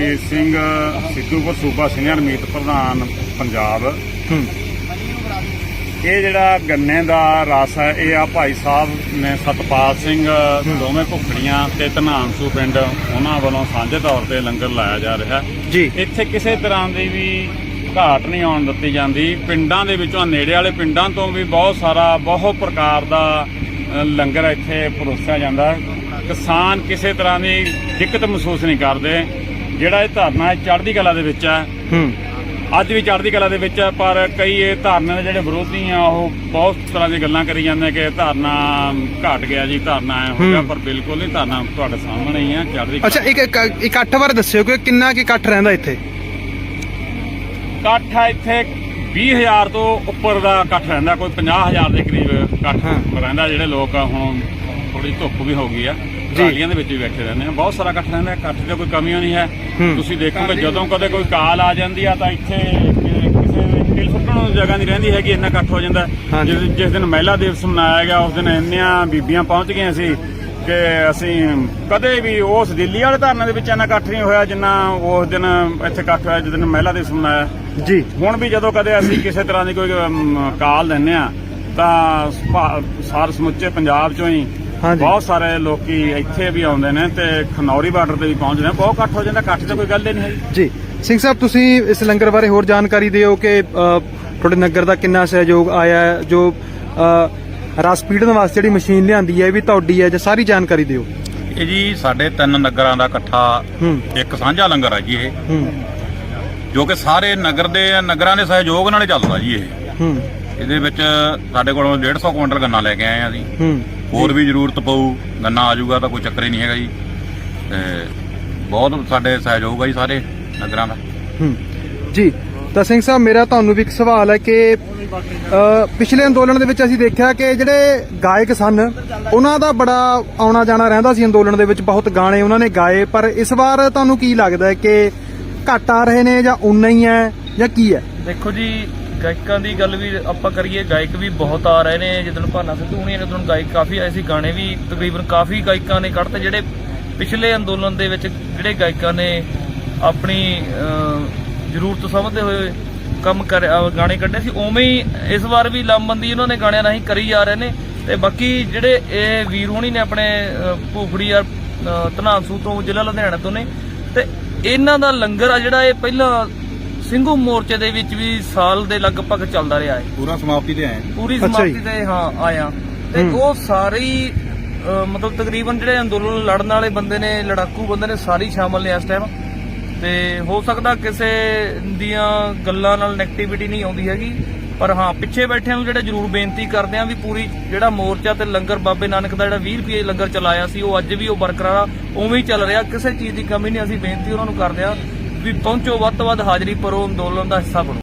ਜਸਵੀਰ ਸਿੰਘ ਸਿੱਧੂਪੁਰ ਸੂਬਾ ਸੀਨੀਅਰ ਮੀਤ ਪ੍ਰਧਾਨ ਪੰਜਾਬ। ਇਹ ਜਿਹੜਾ ਗੰਨੇ ਦਾ ਰਸ ਹੈ ਇਹ ਆ ਭਾਈ ਸਾਹਿਬ ਨੇ ਸਤਪਾਲ ਸਿੰਘ ਦੋਵੇਂ ਭੁੱਖੜੀਆਂ ਤੇ ਧਨਾਮਸੂ ਪਿੰਡ ਉਹਨਾਂ ਵੱਲੋਂ ਸਾਂਝੇ ਤੌਰ ਤੇ ਲੰਗਰ ਲਾਇਆ ਜਾ ਰਿਹਾ। ਜੀ। ਇੱਥੇ ਕਿਸੇ ਤਰ੍ਹਾਂ ਦੀ ਵੀ ਘਾਟ ਨਹੀਂ ਆਉਣ ਦਿੱਤੀ ਜਾਂਦੀ। ਪਿੰਡਾਂ ਦੇ ਵਿੱਚੋਂ ਨੇੜੇ ਵਾਲੇ ਪਿੰਡਾਂ ਤੋਂ ਵੀ ਬਹੁਤ ਸਾਰਾ ਬਹੁਤ ਪ੍ਰਕਾਰ ਦਾ ਲੰਗਰ ਇੱਥੇ ਪਰੋਸਿਆ ਜਾਂਦਾ। ਕਿਸਾਨ ਕਿਸੇ ਤਰ੍ਹਾਂ ਦੀ ਦਿੱਕਤ ਮਹਿਸੂਸ ਨਹੀਂ ਕਰਦੇ। ਜਿਹੜਾ ਇਹ ਧਰਨਾ ਚੜ੍ਹਦੀ ਕਲਾ ਦੇ ਵਿੱਚ ਹੈ। ਹੂੰ। ਅੱਜ ਵੀ ਚੜ੍ਹਦੀ ਕਲਾ ਦੇ ਵਿੱਚ ਹੈ ਪਰ ਕਈ ਇਹ ਧਰਨੇ ਦੇ ਜਿਹੜੇ ਵਿਰੋਧੀ ਆ ਉਹ ਬਹੁਤ ਤਰ੍ਹਾਂ ਦੀਆਂ ਗੱਲਾਂ ਕਰੀ ਜਾਂਦੇ ਕਿ ਧਰਨਾ ਘਟ ਗਿਆ ਜੀ ਧਰਨਾ ਐ ਹੋ ਗਿਆ ਹੂੰ। ਪਰ ਬਿਲਕੁਲ ਨਹੀਂ ਧਰਨਾ ਤੁਹਾਡੇ ਸਾਹਮਣੇ ਹੀ ਆ ਚੜ੍ਹਦੀ ਅੱਛਾ ਇੱਕ ਇੱਕ- ਇਕੱਠ ਬਾਰੇ ਦੱਸਿਓ ਕਿ ਕਿੰਨਾ ਕੀ ਇਕੱਠ ਰਹਿੰਦਾ ਇੱਥੇ? ਇਕੱਠ ਆ ਇੱਥੇ 20000 ਤੋਂ ਉੱਪਰ ਦਾ ਇਕੱਠ ਰਹਿੰਦਾ ਕੋਈ 50000 ਦੇ ਕਰੀਬ ਇਕੱਠ। ਰਹਿੰਦਾ ਜਿਹੜੇ ਲੋਕ ਹੁਣ। ਥੋੜੀ ਧੁੱਪ ਵੀ ਹੋ ਗਈ ਆ। ਟਰਾਲੀਆਂ ਦੇ ਵਿੱਚ ਵੀ ਬੈਠੇ ਰਹਿੰਦੇ ਆ। ਬਹੁਤ ਸਾਰਾ ਇਕੱਠ ਰਹਿੰਦਾ ਇਕੱਠ ਦੀ ਕੋਈ ਕਮੀ ਨਹੀਂ ਹੈ। ਤੁਸੀਂ ਦੇਖੋਗੇ ਜਦੋਂ ਕਦੇ ਕੋਈ ਕਾਲ ਆ ਜਾਂਦੀ ਆ ਤਾਂ ਇੱਥੇ ਕਿਸੇ ਦਿਲ ਸੁੱਟਣ ਨੂੰ ਜਗ੍ਹਾ ਨਹੀਂ ਰਹਿੰਦੀ ਹੈਗੀ ਇੰਨਾ ਇਕੱਠ ਹੋ ਜਾਂਦਾ। ਜਿਸ ਦਿਨ ਮਹਿਲਾ ਦਿਵਸ ਮਨਾਇਆ ਗਿਆ ਉਸ ਦਿਨ ਇੰਨੀਆਂ ਬੀਬੀਆਂ ਪਹੁੰਚ ਗਈਆਂ ਸੀ ਕਿ ਅਸੀਂ ਕਦੇ ਵੀ ਉਸ ਦਿੱਲੀ ਵਾਲੇ ਧਰਨੇ ਦੇ ਵਿੱਚ ਇੰਨਾ ਇਕੱਠ ਨਹੀਂ ਹੋਇਆ ਜਿੰਨਾ ਉਸ ਦਿਨ ਇੱਥੇ ਇਕੱਠ ਹੋਇਆ ਜਿਸ ਦਿਨ ਮਹਿਲਾ ਦਿਵਸ ਮਨਾਇਆ। ਜੀ। ਹੁਣ ਵੀ ਜਦੋਂ ਕਦੇ ਅਸੀਂ ਕਿਸੇ ਤਰ੍ਹਾਂ ਦੀ ਕੋਈ ਕਾਲ ਦਿੰਨੇ ਆ ਤਾਂ ਸਾਰ ਸਮੁੱਚੇ ਪੰਜਾਬ ਚੋਂ ਹੀ ਹਾਂਜੀ। ਬਹੁਤ ਸਾਰੇ ਲੋਕੀ ਇੱਥੇ ਵੀ ਆਉਂਦੇ ਨੇ ਤੇ ਖਨੌਰੀ ਬਾਰਡਰ ਤੇ ਵੀ ਪਹੁੰਚਦੇ ਨੇ। ਬਹੁਤ ਇਕੱਠ ਹੋ ਜਾਂਦਾ ਇਕੱਠ ਤੇ ਕੋਈ ਗੱਲ ਹੀ ਨਹੀਂ ਹੈ ਜੀ ਸਿੰਘ ਸਾਹਿਬ ਤੁਸੀਂ ਇਸ ਲੰਗਰ ਬਾਰੇ ਹੋਰ ਜਾਣਕਾਰੀ ਦਿਓ ਕਿ ਤੁਹਾਡੇ ਨਗਰ ਦਾ ਕਿੰਨਾ ਸਹਿਯੋਗ ਆਇਆ ਜੋ ਰਸ ਪੀੜਨ ਵਾਸਤੇ ਜਿਹੜੀ ਮਸ਼ੀਨ ਲਿਆਂਦੀ ਹੈ ਇਹ ਵੀ ਤੁਹਾਡੀ ਹੈ ਜਾਂ ਸਾਰੀ ਜਾਣਕਾਰੀ ਦਿਓ। ਇਹ ਜੀ ਸਾਡੇ ਤਿੰਨ ਨਗਰਾਂ ਦਾ ਇਕੱਠਾ ਇੱਕ ਸਾਂਝਾ ਲੰਗਰ ਹੈ ਜੀ ਇਹ। ਜੋ ਕਿ ਸਾਰੇ ਨਗਰ ਦੇ ਨਗਰਾਂ ਦੇ ਸਹਿਯੋਗ ਨਾਲ ਚੱਲਦਾ ਜੀ ਇਹ। ਇਹਦੇ ਵਿੱਚ ਸਾਡੇ ਕੋਲੋਂ 150 ਕੁਇੰਟਲ ਗੰਨਾ ਲੈ ਕੇ ਆਏ ਆ ਜੀ। ਹੋਰ ਵੀ ਜ਼ਰੂਰਤ ਪਊ ਗੰਨਾ ਆ ਜਾਊਗਾ ਤਾਂ ਕੋਈ ਚੱਕਰ ਹੀ ਨਹੀਂ ਹੈਗਾ ਜੀ। ਤੇ ਬਹੁਤ ਸਾਡੇ ਸਹਿਯੋਗ ਆ ਜੀ ਸਾਰੇ ਨਗਰਾਂ ਦਾ। ਹੂੰ। ਜੀ ਤਾਂ ਸਿੰਘ ਸਾਹਿਬ ਮੇਰਾ ਤੁਹਾਨੂੰ ਵੀ ਇੱਕ ਸਵਾਲ ਹੈ ਕਿ ਅ, ਪਿਛਲੇ ਅੰਦੋਲਨ ਦੇ ਵਿੱਚ ਅਸੀਂ ਦੇਖਿਆ ਕਿ ਜਿਹੜੇ ਗਾਇਕ ਸਨ ਉਹਨਾਂ ਦਾ ਬੜਾ ਆਉਣਾ ਜਾਣਾ ਰਹਿੰਦਾ ਸੀ ਅੰਦੋਲਨ ਦੇ ਵਿੱਚ ਬਹੁਤ ਗਾਣੇ ਉਹਨਾਂ ਨੇ ਗਾਏ ਪਰ ਇਸ ਵਾਰ ਤੁਹਾਨੂੰ ਕੀ ਲੱਗਦਾ ਹੈ ਕਿ ਘੱਟ ਆ ਰਹੇ ਨੇ ਜਾਂ ਉਨਾ ਹੀ ਹੈ ਜਾਂ ਕੀ ਹੈ? ਦੇਖੋ ਜੀ ਗਾਇਕਾਂ ਦੀ ਗੱਲ ਵੀ ਆਪਾਂ ਕਰੀਏ, ਗਾਇਕ ਵੀ ਬਹੁਤ ਆ ਰਹੇ ਨੇ। ਜਿੱਦਣ ਭਾਨਾ ਸਿੱਧੂ ਹੁਣੀ ਨੇ, ਉਦੋਂ ਗਾਇਕ ਕਾਫੀ ਆਏ ਸੀ, ਗਾਣੇ ਵੀ ਤਕਰੀਬਨ ਕਾਫੀ ਗਾਇਕਾਂ ਨੇ ਕੱਢਤੇ, ਜਿਹੜੇ ਪਿਛਲੇ ਅੰਦੋਲਨ ਦੇ ਵਿੱਚ ਜਿਹੜੇ ਗਾਇਕਾਂ ਨੇ ਆਪਣੀ ਜ਼ਰੂਰਤ ਸਮਝਦੇ ਹੋਏ ਕੰਮ ਕਰ ਗਾਣੇ ਕੱਢੇ ਸੀ, ਉਵੇਂ ਹੀ ਇਸ ਵਾਰ ਵੀ ਲਾਮਬੰਦੀ ਉਹਨਾਂ ਨੇ ਗਾਣਿਆਂ ਰਾਹੀਂ ਕਰੀ ਜਾ ਰਹੇ ਨੇ। ਤੇ ਬਾਕੀ ਜਿਹੜੇ ਇਹ ਵੀਰ ਹੋਣੀ ਨੇ ਆਪਣੇ ਭੂਫੜੀ ਭੂਖੜੀ ਆ ਤੋਂ ਜ਼ਿਲ੍ਹਾ ਲੁਧਿਆਣਾ ਤੋਂ ਨੇ। ਤੇ ਇਹਨਾਂ ਦਾ ਲੰਗਰ ਆ ਜਿਹੜਾ ਇਹ ਪਹਿਲਾਂ ਸਿੰਘੂ ਮੋਰਚੇ ਦੇ ਵਿੱਚ ਵੀ ਸਾਲ ਦੇ ਲਗਭਗ ਚੱਲਦਾ ਰਿਹਾ ਹੈ। ਪੂਰਾ ਸਮਾਪਤੀ ਤੇ ਆਏ ਪੂਰੀ ਅੱਛਾ ਸਮਾਪਤੀ। ਤੇ ਹਾਂ ਆਇਆ ਤੇ। ਉਹ ਸਾਰੇ ਮਤਲਬ ਤਕਰੀਬਨ ਜਿਹੜੇ ਅੰਦੋਲਨ ਲੜਨ ਵਾਲੇ ਬੰਦੇ ਨੇ ਲੜਾਕੂ ਬੰਦੇ ਨੇ ਸਾਰੇ ਹੀ ਸ਼ਾਮਲ ਨੇ ਇਸ ਟਾਈਮ ਤੇ ਹੋ ਸਕਦਾ ਕਿਸੇ ਦੀਆਂ ਗੱਲਾਂ ਨਾਲ ਨੈਗੇਟਿਵਿਟੀ ਨਹੀਂ ਆਉਂਦੀ ਹੈਗੀ। ਪਰ ਹਾਂ ਪਿੱਛੇ ਬੈਠਿਆਂ ਨੂੰ ਜਿਹੜਾ ਜ਼ਰੂਰ ਬੇਨਤੀ ਕਰਦੇ ਆ ਵੀ ਪੂਰੀ ਜਿਹੜਾ ਮੋਰਚਾ ਤੇ ਲੰਗਰ ਬਾਬੇ ਨਾਨਕ ਦਾ ਜਿਹੜਾ 20 ਰੁਪਏ ਲੰਗਰ ਚਲਾਇਆ ਸੀ ਉਹ ਅੱਜ ਵੀ ਉਹ ਬਰਕਰਾਰ ਆ। ਉਵੇਂ ਹੀ ਚੱਲ ਰਿਹਾ ਕਿਸੇ ਚੀਜ਼ ਦੀ ਕਮੀ ਨਹੀਂ ਅਸੀਂ ਬੇਨਤੀ ਉਹਨਾਂ ਨੂੰ ਕਰਦੇ ਆ ਵੀ ਪਹੁੰਚੋ ਵੱਧ ਤੋਂ ਵੱਧ ਹਾਜ਼ਰੀ ਭਰੋ ਅੰਦੋਲਨ ਦਾ ਹਿੱਸਾ ਬਣੋ।